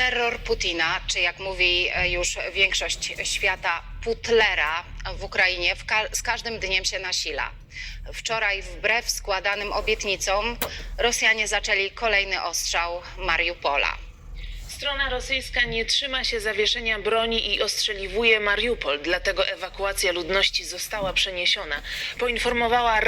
Terror Putina, czy jak mówi e, już większość świata, Putlera w Ukrainie ka- z każdym dniem się nasila. Wczoraj, wbrew składanym obietnicom, Rosjanie zaczęli kolejny ostrzał Mariupola. Strona rosyjska nie trzyma się zawieszenia broni i ostrzeliwuje Mariupol, dlatego ewakuacja ludności została przeniesiona, poinformowała